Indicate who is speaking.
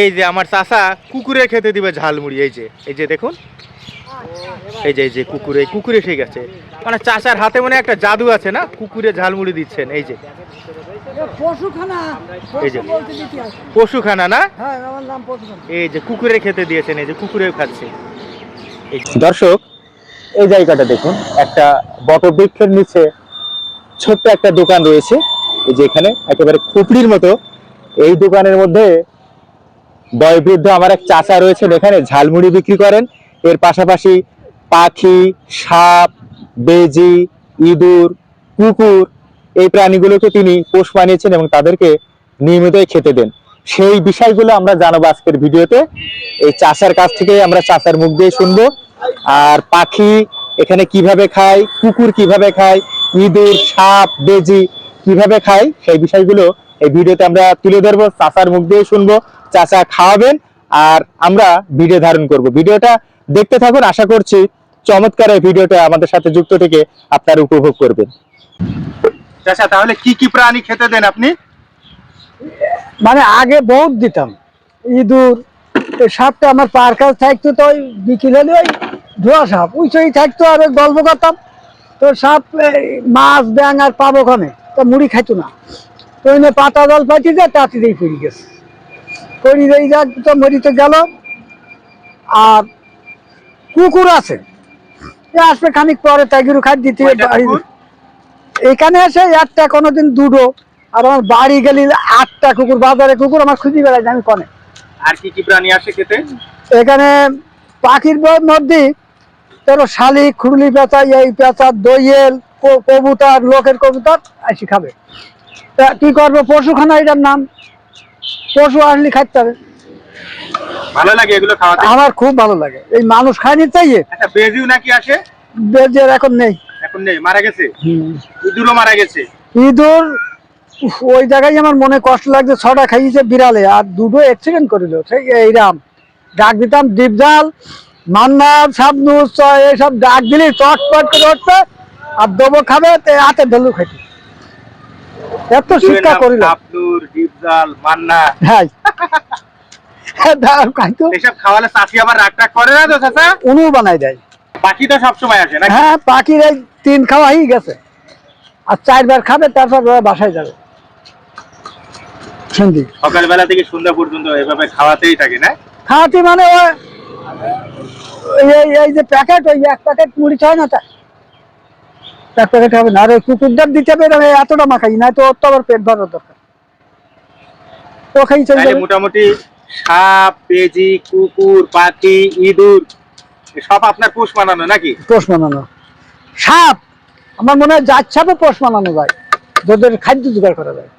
Speaker 1: এই যে আমার চাষা কুকুরে খেতে দিবে ঝালমুড়ি এই যে এই যে দেখুন। এই যে এই যে কুকুরে কুকুরে ঠিক আছে মানে চাষার হাতে মনে হয় একটা জাদু আছে না? কুকুরে ঝালমুড়ি দিচ্ছেন এই যে।
Speaker 2: পশুখানা
Speaker 1: এই যে। পশুখানা না?
Speaker 2: হ্যাঁ আমার নাম পশুখানা।
Speaker 1: এই যে কুকুরে খেতে দিয়েছেন এই যে কুকুরে খাচ্ছে। দর্শক এই জায়গাটা দেখুন একটা বটবৃক্ষের নিচে ছোট্ট একটা দোকান রয়েছে। এই যে এখানে একেবারে খুপড়ির মতো এই দোকানের মধ্যে বয়বৃদ্ধ আমার এক চাচা রয়েছেন এখানে, ঝালমুড়ি বিক্রি করেন। এর পাশাপাশি পাখি, সাপ, বেজি, ইঁদুর, কুকুর এই প্রাণীগুলোকে তিনি পোষ বানিয়েছেন এবং তাদেরকে নিয়মিতই খেতে দেন। সেই বিষয়গুলো আমরা জানাব আজকের ভিডিওতে। এই চাষার কাছ থেকে আমরা চাষার মুখ দিয়ে শুনব। আর পাখি এখানে কীভাবে খায়, কুকুর কীভাবে খায়, ইঁদুর, সাপ, বেজি কীভাবে খায়, সেই বিষয়গুলো এই ভিডিওতে আমরা তুলে ধরবো চাষার মুখ দিয়ে শুনব, চাচা খাওয়াবেন, আর আমরা ভিডিও ধারণ করব। ভিডিওটা দেখতে থাকুন, আশা করছি চমৎকার এই ভিডিওটা আমাদের সাথে যুক্ত থেকে আপনারা উপভোগ করবেন। চাচা, তাহলে কি কি প্রাণী খেতে দেন আপনি?
Speaker 2: মানে আগে বহুত দিতাম। ইঁদুর সাপটা আমার পার কাছে থাকতো তো ওই বিকেলে ওই ধোয়া সাপ। ওই সেই থাকতো আর গল্প করতাম। তো সাপ মাছ ব্যাং আর পাবো ওখানে। তো মুড়ি খাইতো না। তো ওই নিয়ে পাতা জল তাঁতি দিয়ে পড়ে গেছে। পড়ি দিয়ে যাক তো মরিতে গেল। আর কুকুর আছে। আসবে খানিক পরে দিতে? এখানে এসে একটা কোনোদিন দুটো আর আমার বাড়ি গেলে আটটা কুকুর বাজারে কুকুর আমার খুঁজে বেড়াই আমি কনে।
Speaker 1: আর কি কি প্রাণী আসে খেতে?
Speaker 2: এখানে পাখির মধ্যে তোর শালিক খুরলি পেঁচা এই পেঁচা দইয়েল কবুতর লোকের কবুতর আসি খাবে। কি করব? পশুখানা এটার নাম। পশু আসলে খাইতে হবে।
Speaker 1: ভালো লাগে এগুলো খাওয়াতে?
Speaker 2: আমার খুব ভালো লাগে। এই মানুষ খায়নি তাই
Speaker 1: আচ্ছা বেজিও নাকি আসে?
Speaker 2: বেজের এখন নেই।
Speaker 1: এখন নেই মারা গেছে? ইঁদুরও মারা গেছে?
Speaker 2: ইঁদুর ওই জায়গায় আমার মনে কষ্ট লাগছে ছটা খাইয়েছে বিড়ালে আর দুটো অ্যাক্সিডেন্ট করিল। সেই এইরাম। ডাক দিতাম ডিপজাল মান্নার সাবনুস এইসব ডাক দিলি চটপট করে উঠবে আর দেবো খাবে হাতে ধরলু খাইতে। এত শিক্ষা করিল।
Speaker 1: মান্না।
Speaker 2: হ্যাঁ। খাইতো
Speaker 1: এসব খাওয়ালে চাষি আবার রাগ টাগ করে না তো চাচা?
Speaker 2: উনু বানাই দেয়।
Speaker 1: বাকি তো সবসময় আসে নাকি?
Speaker 2: হ্যাঁ পাখির এই তিন খাওয়াই গেছে। আর চারবার খাবে তারপর ওরা বাসায় যাবে। সন্ধি
Speaker 1: সকালবেলা থেকে সন্ধ্যা পর্যন্ত এভাবে খাওয়াতেই থাকে না?
Speaker 2: খাওয়াতে মানে ওই এই যে প্যাকেট ওই এক প্যাকেট মুড়ি হয় না এক প্যাকেট হবে না আর ওই কুকুরদের দিতে হবে আমি এতটা মাখাই না তো ওর তো আবার পেট ভরার দরকার। ও খাই চলে যাবে।
Speaker 1: মোটামুটি সাপ পেজি কুকুর পাখি ইঁদুর সব আপনার পোষ মানানো নাকি?
Speaker 2: পোষ মানানো। সাপ! আমার মনে হয় যার সাপে পোষ মানানো যায় যাদের খাদ্য জোগাড় করা যায়।